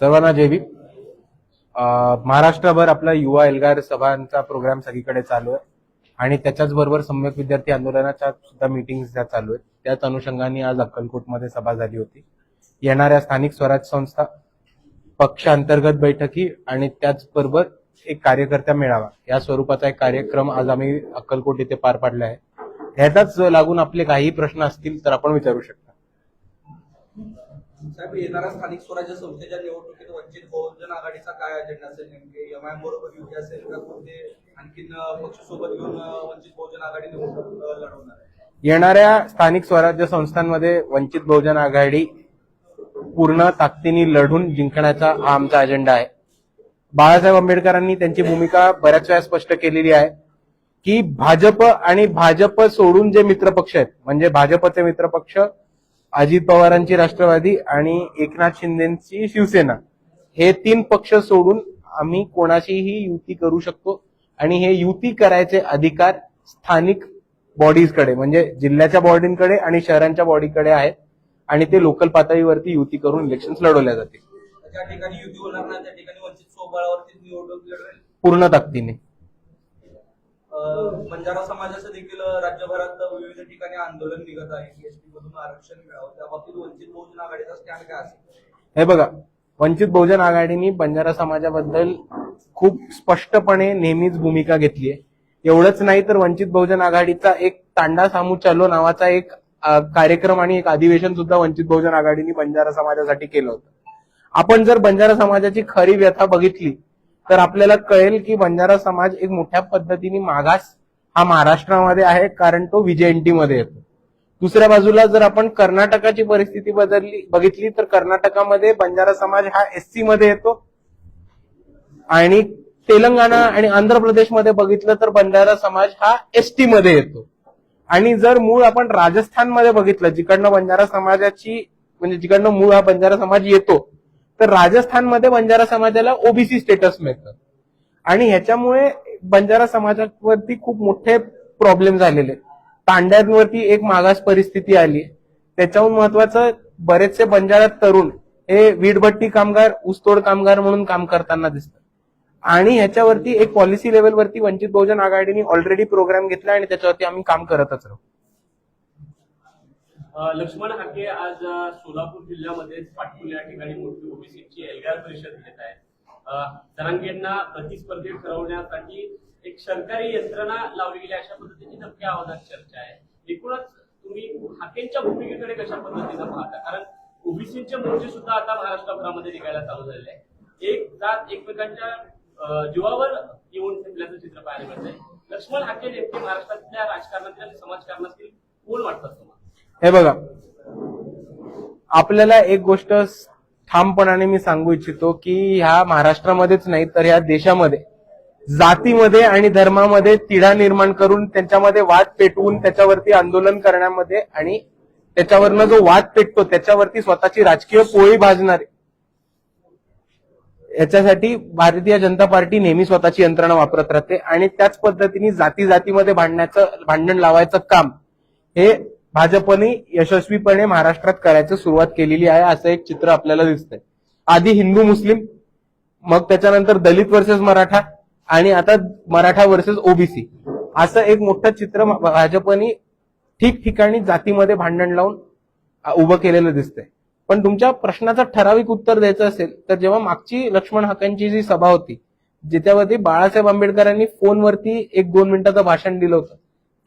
सर्वांना जय भीम. महाराष्ट्रभर आपला युवा एल्गार सभांचा प्रोग्राम सगळीकडे चालू आहे. आणि त्याच्याच बरोबर सम्यक विद्यार्थी आंदोलनाच्या सुद्धा मिटिंग ज्या चालू आहेत त्याच अनुषंगाने आज अक्कलकोटमध्ये सभा झाली होती. येणाऱ्या स्थानिक स्वराज संस्था पक्ष अंतर्गत बैठकी आणि त्याचबरोबर एक कार्यकर्ता मेळावा. या स्वरूपाचा एक कार्यक्रम आज आम्ही अक्कलकोट इथे पार पाडला आहे. ह्याचाच लागून आपले काही प्रश्न असतील तर आपण विचारू शकता. साहेब येणाऱ्या स्थानिक स्वराज्य संस्थेच्या निवडणुकीत वंचित बहुजन आघाडीचा काय अजेंडा असेल नेमके? एम एमआयएम बरोबर युती असेल का? कोणते आणखीन पक्ष सोबत घेऊन वंचित बहुजन आघाडी निवडणूक लढवणार आहे? येणाऱ्या स्थानिक स्वराज्य संस्थांमध्ये वंचित बहुजन आघाडी पूर्ण ताकदीने लढून जिंकण्याचा हा आमचा अजेंडा आहे. बाळासाहेब आंबेडकरांनी त्यांची भूमिका बऱ्याच वेळा स्पष्ट केलेली आहे की भाजप आणि भाजप सोडून जे मित्रपक्ष आहेत म्हणजे भाजपचे मित्रपक्ष अजित पवारांची राष्ट्रवादी आणि एकनाथ शिंदेची शिवसेना. हे तीन पक्ष सोडून आम्ही कोणाशीही युती करू शकतो आणि हे युती करायचे अधिकार स्थानिक बॉडीजकडे म्हणजे जिल्ह्याच्या बॉडींकडे आणि शहरांच्या बॉडीकडे आहेत आणि ते लोकल पातळीवरती युती करून इलेक्शन लढवल्या जातील. ज्या ठिकाणी युती होणार नाही त्या ठिकाणी वंचित स्वबळावरती निवडणूक लढवेल. पूर्ण ताकदीने. बंजारा समाजाचं देखील राज्यभरात विविध ठिकाणी आंदोलन निघत आहे. एसटी मधून आरक्षण मिळावं त्या बाबतीत वंचित बहुजन आघाडीचा स्टँड काय असेल? हे बघा वंचित बहुजन आघाडीने बंजारा समाजाबद्दल खूप स्पष्टपणे नेहमीच भूमिका घेतली आहे. एवढंच नाही तर वंचित बहुजन आघाडीचा एक तांडा सामू चालो नावाचा एक कार्यक्रम आणि एक अधिवेशन सुद्धा वंचित बहुजन आघाडीने बंजारा समाजासाठी केलं होतं. आपण जर बंजारा समाजाची खरी व्यथा बघितली तर आपल्याला कळेल की बंजारा समाज एक मोठ्या पद्धतीने मागास हा महाराष्ट्रामध्ये आहे कारण तो व्हीजेएनटी मध्ये येतो. दुसऱ्या बाजूला जर आपण कर्नाटकाची परिस्थिती बदलली बघितली तर कर्नाटकामध्ये बंजारा समाज हा एससी मध्ये येतो. आणि तेलंगणा आणि आंध्र प्रदेशमध्ये बघितलं तर बंजारा समाज हा एसटी मध्ये येतो. आणि जर मूळ आपण राजस्थानमध्ये बघितलं जिकडनं बंजारा समाजाची म्हणजे जिकडनं मूळ हा बंजारा समाज येतो तर राजस्थानमध्ये बंजारा समाजाला ओबीसी स्टेटस मिळतं. आणि ह्याच्यामुळे बंजारा समाजावरती खूप मोठे प्रॉब्लेम झालेले तांड्यांवरती एक मागास परिस्थिती आली त्याच्याहून महत्वाचं बरेचसे बंजारा तरुण हे वीटभट्टी कामगार ऊसतोड कामगार म्हणून काम करताना दिसतात. आणि ह्याच्यावरती एक पॉलिसी लेवलवरती वंचित बहुजन आघाडीने ऑलरेडी प्रोग्राम घेतला आणि त्याच्यावरती आम्ही काम करतच राहू. लक्ष्मण हाके आज सोलापूर जिल्ह्यामध्ये पाटकुल या ठिकाणी मोठी ओबीसीची एल्गार परिषद घेत आहे. अ, जरांगेंना प्रतिस्पर्धी ठरवण्यासाठी एक सरकारी यंत्रणा लावली गेली अशा पद्धतीची नक्की आवाजात चर्चा आहे. एकूणच तुम्ही हाकेंच्या भूमिकेकडे कशा पद्धतीनं पाहता? कारण ओबीसीचे मोर्चे सुद्धा आता महाराष्ट्रभरामध्ये निघायला चालू झालेले आहे एक जात एकमेकांच्या जीवावर येऊन ठेपल्याचं चित्र पाहायला मिळतंय. लक्ष्मण हाके नेमके महाराष्ट्रातल्या राजकारणातील आणि समाजकारणातील कोण वाटतात तुम्हाला? हे बघा. आपल्याला एक गोष्ट ठामपणाने मी सांगू इच्छितो की ह्या महाराष्ट्रामध्येच नाही तर ह्या देशामध्ये जातीमध्ये आणि धर्मामध्ये तिढा निर्माण करून त्यांच्यामध्ये वाद पेटवून त्याच्यावरती आंदोलन करण्यामध्ये आणि त्याच्यावरनं जो वाद पेटतो त्याच्यावरती स्वतःची राजकीय पोळी भाजणारे. याच्यासाठी भारतीय जनता पार्टी नेहमी स्वतःची यंत्रणा वापरत राहते आणि त्याच पद्धतीने जाती जातीमध्ये भांडण्याचं भांडण लावायचं काम हे भाजपने यशस्वीपणे महाराष्ट्रात करायचं सुरुवात केलेली आहे असं एक चित्र आपल्याला दिसतंय. आधी हिंदू मुस्लिम मग त्याच्यानंतर दलित वर्सेस मराठा आणि आता मराठा वर्सेस ओबीसी असं एक मोठं चित्र भाजपने ठिकठिकाणी जातीमध्ये भांडण लावून उभं केलेलं दिसतंय. पण तुमच्या प्रश्नाचं ठराविक उत्तर द्यायचं असेल तर जेव्हा मागची लक्ष्मण हाकांची जी सभा होती ज्याच्यावरती बाळासाहेब आंबेडकरांनी फोनवरती एक दोन मिनिटाचं भाषण दिलं होतं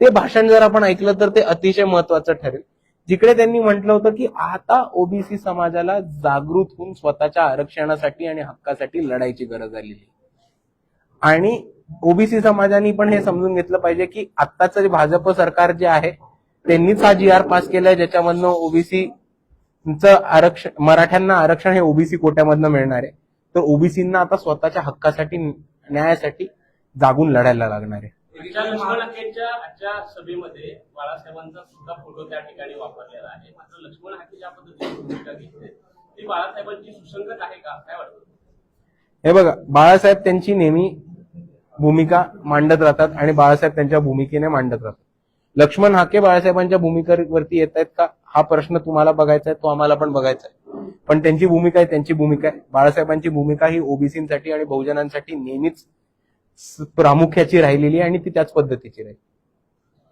ते भाषण जर आपण ऐकलं तर ते अतिशय महत्वाचं ठरेल. जिकडे त्यांनी म्हटलं होतं की आता ओबीसी समाजाला जागृत होऊन स्वतःच्या आरक्षणासाठी आणि हक्कासाठी लढायची गरज आलेली आहे. आणि ओबीसी समाजाने पण हे समजून घेतलं पाहिजे की आत्ताचं जे भाजप सरकार जे आहे त्यांनीच हा जी आर पास केलाय ज्याच्यामधनं ओबीसी आरक्षण मराठ्यांना आरक्षण हे ओबीसी कोट्यामधनं मिळणार आहे. तर ओबीसींना आता स्वतःच्या हक्कासाठी न्यायासाठी जागून लढायला लागणार आहे. आजच्या लक्ष्मण आजच्या सभेमध्ये बाळासाहेबांचा सुद्धा फोटो त्या ठिकाणी वापरलेला आहे. मात्र लक्ष्मण हाके ज्या पद्धतीची भूमिका घेतली ती बाळासाहेबांची सुसंगत आहे का? काय वाटतं? हे बघा बाळासाहेब त्यांची नेहमी भूमिका मांडत राहतात आणि बाळासाहेब त्यांच्या भूमिकेने मांडत राहतात. लक्ष्मण हाके बाळासाहेबांच्या भूमिकेवरती येत आहेत का? हा प्रश्न तुम्हाला बघायचा आहे तो आम्हाला पण बघायचा आहे. पण त्यांची भूमिका आहे त्यांची भूमिका आहे. बाळासाहेबांची भूमिका ही ओबीसीसाठी आणि बहुजनांसाठी नेहमीच प्रामुख्याची राहिलेली आणि ती त्याच पद्धतीची राहील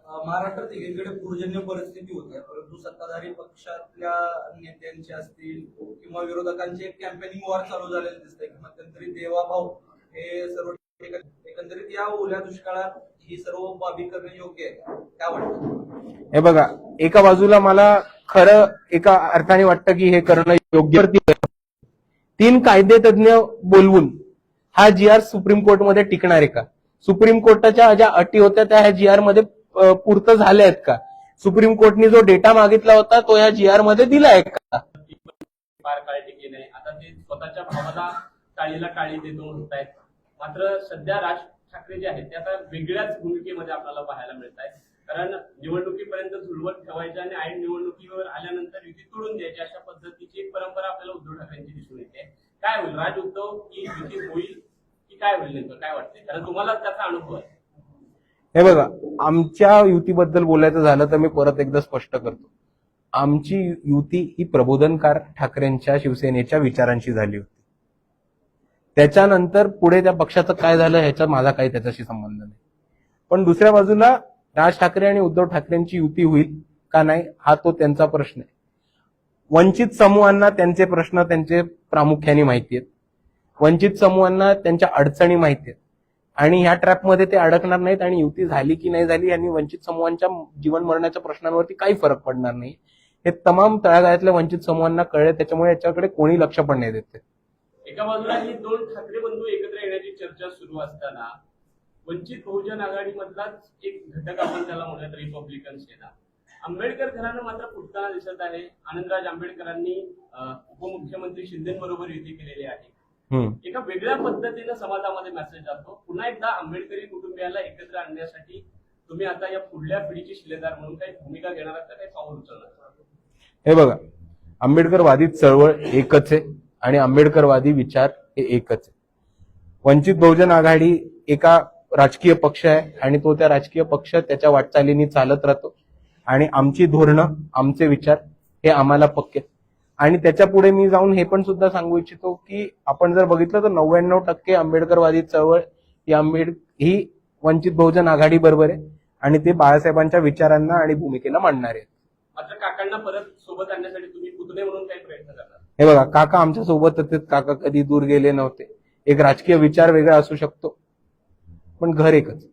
महाराष्ट्रात एकीकडे पूरजन्य परिस्थिती होत आहे परंतु सत्ताधारी पक्षातल्या नेत्यांचे असतील किंवा विरोधकांचे कॅम्पेनिंग वॉर चालू झालेलं दिसतंय की मध्यंतरी देवाभाव हे सर्व एकंदरीत या ओल्या दुष्काळात ही सर्व बाबी करणे योग्य आहे का? काय वाटतं हे बघा एका बाजूला मला खरं एका अर्थाने वाटतं की हे करणं योग्य. तीन कायदे तज्ञ बोलवून हा जी आर सुप्रीम कोर्टमध्ये टिकणार आहे का? सुप्रीम कोर्टाच्या ज्या अटी होत्या त्या ह्या जी आरमध्ये पूर्त झाल्या आहेत का? सुप्रीम कोर्टने जो डेटा मागितला होता तो ह्या जी आरमध्ये दिलाय का? फार काळी टिके नाही आता ते स्वतःच्या भावाला टाळीला टाळी देतो म्हणतायत. मात्र सध्या राज ठाकरे जे आहेत ते आता वेगळ्याच भूमिकेमध्ये आपल्याला पाहायला मिळत आहेत कारण निवडणुकीपर्यंत झुलवत ठेवायचे आणि ऐन निवडणुकीवर आल्यानंतर युती तोडून द्यायची अशा पद्धतीची एक परंपरा आपल्याला उद्धव ठाकरेंची दिसून येते. काय होईल? राज उद्धव की युती होईल की काय होईल नेमकं? काय वाटतंय? कारण तुम्हाला त्याचा अनुभव आहे. हे बघा आमच्या युतीबद्दल बोलायचं झालं तर मी परत एकदा स्पष्ट करतो. आमची युती ही प्रबोधनकार ठाकरेंच्या शिवसेनेच्या विचारांशी झाली होती. त्याच्यानंतर पुढे त्या पक्षाचं काय झालं ह्याचा माझा काही त्याच्याशी संबंध नाही. पण दुसऱ्या बाजूला राज ठाकरे आणि उद्धव ठाकरेंची युती होईल का नाही हा तो त्यांचा प्रश्न आहे. वंचित समूहांना त्यांचे प्रश्न त्यांचे प्रामुख्याने माहिती आहेत. वंचित समूहांना त्यांच्या अडचणी माहिती आहेत. आणि ह्या ट्रॅपमध्ये ते अडकणार नाहीत आणि युती झाली की नाही झाली आणि वंचित समूहांच्या जीवन मरणाच्या प्रश्नांवरती काही फरक पडणार नाही. हे तमाम तळागाळातल्या वंचित समूहांना कळले त्याच्यामुळे याच्याकडे कोणी लक्ष पण नाही देते एका बाजूला ही दोन ठाकरे बंधू एकत्र येण्याची चर्चा सुरू असताना वंचित बहुजन आघाडीमधलाच एक घटक आपण त्याला म्हणूयात रिपब्लिकन सेना. आंबेडकर घराणं मात्र फुटताना दिसत आहे. आनंदराज आंबेडकरांनी उपमुख्यमंत्री शिंदेबरोबर युती केलेली आहे. एका वेगळ्या पद्धतीनं समाजामध्ये मेसेज जातो. पुन्हा एकदा आंबेडकरी कुटुंबियाला एकत्र आणण्यासाठी तुम्ही आता या पुढल्या पिढीची शिलेदार म्हणून काही भूमिका घेणार आहात का? काही पाऊल उचलणार हे बघा आंबेडकरवादी चळवळ एकच आहे आणि आंबेडकरवादी विचार हे एकच आहे. वंचित बहुजन आघाडी एका राजकीय पक्ष आहे आणि तो त्या राजकीय पक्ष त्याच्या वाटचालीने चालत राहतो. आणि आमची धोरणं आमचे विचार हे आम्हाला पक्के. आणि त्याच्या पुढे मी जाऊन हे पण सुद्धा सांगू इच्छितो की आपण जर बघितलं तर नव्याण्णव टक्के आंबेडकरवादी चळवळ ही आंबेड ही वंचित बहुजन आघाडी बरोबर आहे आणि ते बाळासाहेबांच्या विचारांना आणि भूमिकेला मांडणारे आहेत. मात्र काकांना परत सोबत आणण्यासाठी तुम्ही पुतणे म्हणून काही प्रयत्न करणार हे बघा काका आमच्यासोबत काका कधी दूर गेले नव्हते. एक राजकीय विचार वेगळा असू शकतो पण घर एकच.